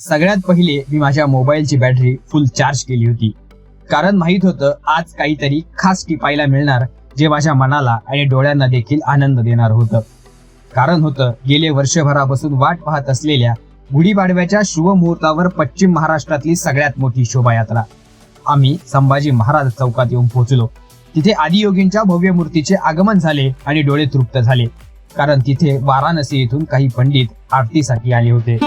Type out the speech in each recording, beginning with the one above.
सगळ्यात पहिले मी माझ्या मोबाईलची बॅटरी फुल चार्ज केली होती. कारण माहीत होतं आज काहीतरी खास टिपायला मिळणार जे माझ्या मनाला आणि डोळ्यांना देखील आनंद देणार होतं. कारण होतं गेले वर्षभरापासून वाट पाहत असलेल्या गुढीपाडव्याच्या शुभ मुहूर्तावर पश्चिम महाराष्ट्रातली सगळ्यात मोठी शोभायात्रा. आम्ही संभाजी महाराज चौकात येऊन पोहोचलो. तिथे आदियोगींच्या भव्य मूर्तीचे आगमन झाले आणि डोळे तृप्त झाले. कारण तिथे वाराणसी येथून काही पंडित आरतीसाठी आले होते.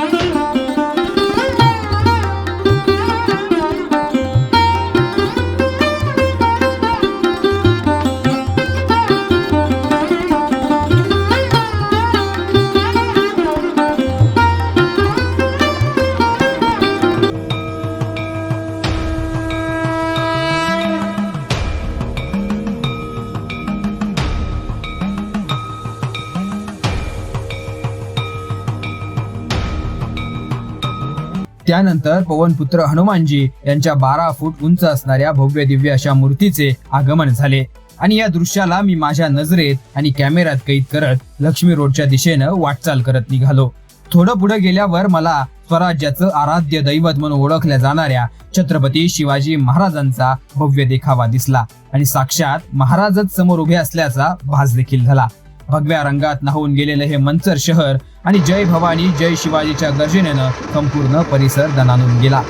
त्यानंतर पवनपुत्र हनुमानजी यांच्या बारा फूट उंच असणाऱ्या भव्य दिव्य अशा मूर्तीचे आगमन झाले. आणि या दृश्याला मी माझ्या नजरेत आणि कॅमेऱ्यात कैद करत लक्ष्मी रोडच्या दिशेनं वाटचाल करत निघालो. थोडं पुढे गेल्यावर मला स्वराज्याचं आराध्य दैवत म्हणून ओळखल्या जाणाऱ्या छत्रपती शिवाजी महाराजांचा भव्य देखावा दिसला. आणि साक्षात महाराजच समोर उभे असल्याचा भास देखील झाला. भगव्या रंगात नाहून गेलेलं हे मंचर शहर आणि जय भवानी जय शिवाजीच्या गर्जनेनं संपूर्ण परिसर दणानून गेला.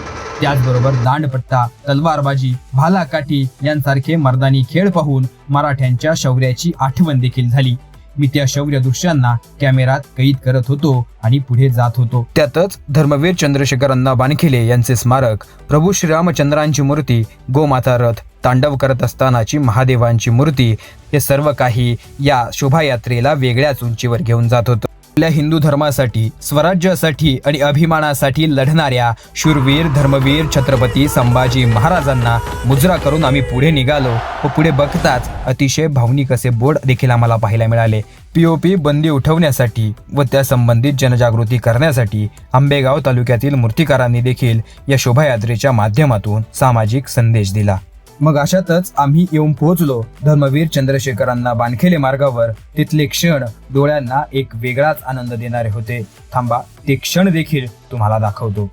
त्याचबरोबर दांडपट्टा तलवारबाजी भालाकाठी यांसारखे मर्दानी खेळ पाहून मराठ्यांच्या शौर्याची आठवण देखील झाली. मी त्या शौर्य दृश्यांना कॅमेरात कैद करत होतो आणि पुढे जात होतो. त्यातच धर्मवीर चंद्रशेखर अण्णा बानखिले यांचे स्मारक प्रभू श्रीरामचंद्रांची मूर्ती गोमाता रथ तांडव करत असतानाची महादेवांची मूर्ती हे सर्व काही या शोभायात्रेला वेगळ्याच उंचीवर घेऊन जात होतं. आपल्या हिंदू धर्मासाठी स्वराज्यासाठी आणि अभिमानासाठी लढणाऱ्या शूरवीर धर्मवीर छत्रपती संभाजी महाराजांना मुजरा करून आम्ही पुढे निघालो. व पुढे बघताच अतिशय भावनिक असे बोर्ड देखील आम्हाला पाहायला मिळाले. पीओपी बंदी उठवण्यासाठी व त्या संबंधित जनजागृती करण्यासाठी आंबेगाव तालुक्यातील मूर्तिकारांनी देखील या शोभायात्रेच्या माध्यमातून सामाजिक संदेश दिला. मग अशातच आम्ही येऊन पोहोचलो. धर्मवीर चंद्रशेखरांना बानखेले मार्गावर. तिथले क्षण डोळ्यांना एक वेगळाच आनंद देणारे होते. थांबा ते क्षण देखील तुम्हाला दाखवतो.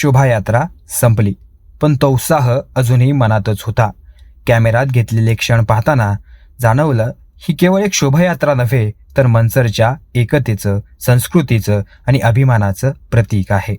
शोभायात्रा संपली. पण तो उत्साह अजूनही मनातच होता. कॅमेरात घेतलेले क्षण पाहताना जाणवलं ही केवळ एक शोभायात्रा नव्हे तर मनसरच्या एकतेचं संस्कृतीचं आणि अभिमानाचं प्रतीक आहे.